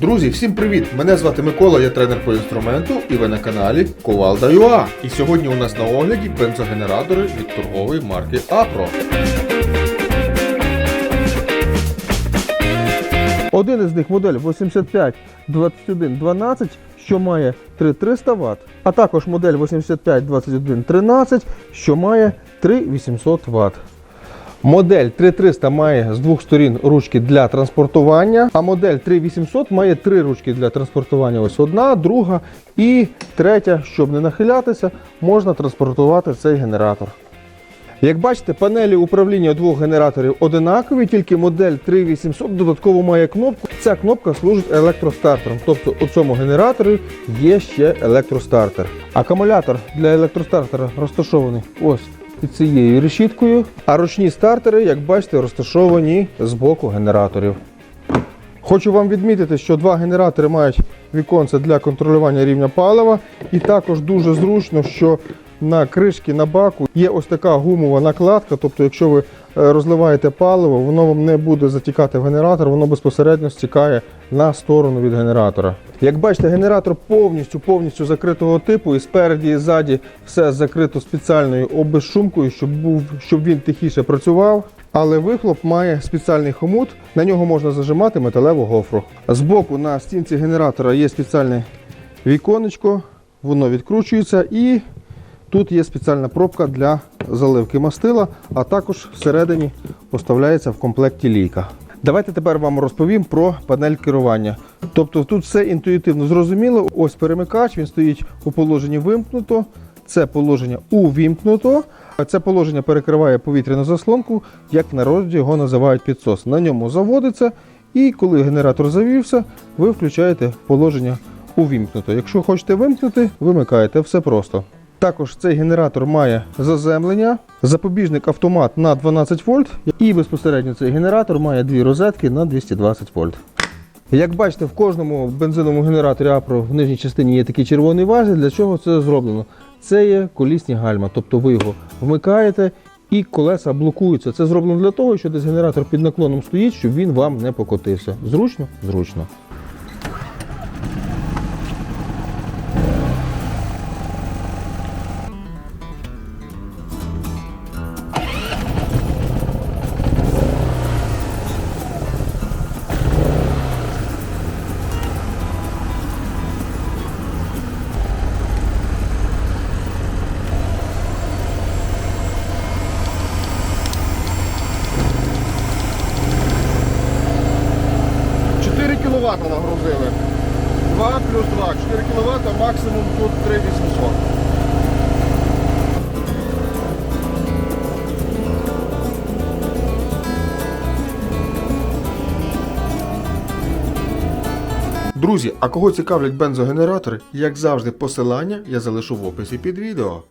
Друзі, всім привіт! Мене звати Микола, я тренер по інструменту, і ви на каналі Ковалда.ua. І сьогодні у нас на огляді бензогенератори від торгової марки Апро. Один із них модель 852112, що має 3300 Вт, а також модель 852113, що має 3800 Вт. Модель 3300 має з двох сторін ручки для транспортування, а модель 3800 має три ручки для транспортування. Ось одна, друга і третя, щоб не нахилятися, можна транспортувати цей генератор. Як бачите, панелі управління двох генераторів одинакові, тільки модель 3800 додатково має кнопку. Ця кнопка служить електростартером, тобто у цьому генераторі є ще електростартер. Акумулятор для електростартера розташований ось під цією решіткою, а ручні стартери, як бачите, розташовані з боку генераторів. Хочу вам відмітити, що два генератори мають віконце для контролювання рівня палива, і також дуже зручно, що на кришки на баку є ось така гумова накладка. Тобто, якщо ви е, розливаєте паливо, воно вам не буде затікати в генератор, воно безпосередньо стікає на сторону від генератора. Як бачите, генератор повністю повністю закритого типу, і спереді і ззаді все закрито спеціальною обезшумкою, щоб був щоб він тихіше працював. Але вихлоп має спеціальний хомут, на нього можна зажимати металеву гофру. Збоку на стінці генератора є спеціальне віконечко, воно відкручується і тут є спеціальна пробка для заливки мастила, а також всередині поставляється в комплекті лійка. Давайте тепер вам розповім про панель керування. Тобто тут все інтуїтивно зрозуміло. Ось перемикач, він стоїть у положенні вимкнуто. Це положення увімкнуто. Це положення перекриває повітряну заслонку, як в народі його називають підсос. На ньому заводиться, і коли генератор завівся, ви включаєте положення увімкнуто. Якщо хочете вимкнути, вимикаєте. Все просто. Також цей генератор має заземлення, запобіжник автомат на 12 вольт, і безпосередньо цей генератор має дві розетки на 220 вольт. Як бачите, в кожному бензиновому генераторі Апро в нижній частині є такий червоний важіль. Для чого це зроблено? Це є колісні гальма, тобто ви його вмикаєте і колеса блокуються. Це зроблено для того, що десь генератор під наклоном стоїть, щоб він вам не покотився. Зручно? Зручно. кВт нагрузили. 2 плюс 2. 4 кВт, максимум тут 3800. Друзі, а кого цікавлять бензогенератори, як завжди, посилання я залишу в описі під відео.